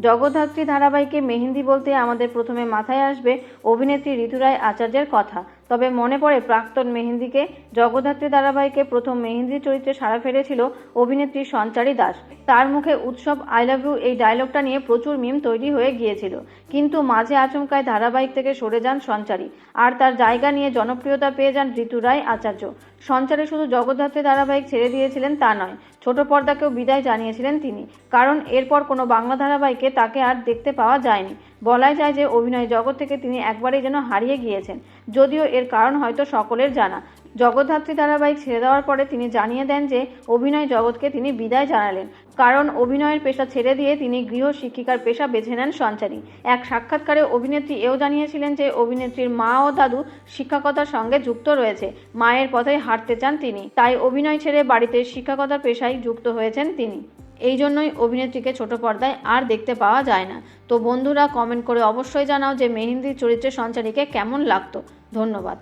জগদ্ধাত্রী ধারাবাহিকে মেহেন্দি বলতে আমাদের প্রথমে মাথায় আসবে অভিনেত্রী ঋতু রায় আচার্যের কথা। তবে মনে পড়ে প্রাক্তন মেহেন্দিকে, জগদ্ধাত্রী ধারাবাহিকে প্রথম মেহেন্দি চরিত্রে সাড়া ফেলেছিল অভিনেত্রী সঞ্চারী দাস। তার মুখে উৎসব আই লাভ ইউ এই ডায়লগটা নিয়ে প্রচুর মিম তৈরি হয়ে গিয়েছিল। কিন্তু মাঝে আচমকায় ধারাবাহিক থেকে সরে যান সঞ্চারী। আর তার জায়গা নিয়ে জনপ্রিয়তা পেয়ে যান ঋতু রায় আচার্য। সঞ্চারী শুধু জগদ্ধাত্রী ধারাবাহিক ছেড়ে দিয়েছিলেন তা নয়, ছোট পর্দাকেও বিদায় জানিয়েছিলেন তিনি। কারণ এরপর কোনো বাংলা ধারাবাহিকে তাকে আর দেখতে পাওয়া যায়নি। বলাই যায় যে অভিনয় জগৎ থেকে তিনি একবারেই যেন হারিয়ে গিয়েছেন। যদিও এর কারণ হয়তো সকলের জানা। জগদ্ধাত্রী ধারাবাহিক ছেড়ে দেওয়ার পরে তিনি জানিয়ে দেন যে অভিনয় জগৎকে তিনি বিদায় জানালেন। কারণ অভিনয়ের পেশা ছেড়ে দিয়ে তিনি গৃহ শিক্ষিকার পেশা বেছে নেন সঞ্চারী। এক সাক্ষাৎকারে অভিনেত্রী এও জানিয়েছিলেন যে অভিনেত্রীর মা ও দাদু শিক্ষকতার সঙ্গে যুক্ত রয়েছে। মায়ের পথে হাঁটতে চান তিনি। তাই অভিনয় ছেড়ে বাড়িতে শিক্ষকতার পেশায় যুক্ত হয়েছেন তিনি। এই জন্যই অভিনেত্রীকে ছোট পর্দায় আর দেখতে পাওয়া যায় না। তো বন্ধুরা কমেন্ট করে অবশ্যই জানাও যে মেহেন্দির চরিত্রে সঞ্চারীকে কেমন লাগতো। ধন্যবাদ।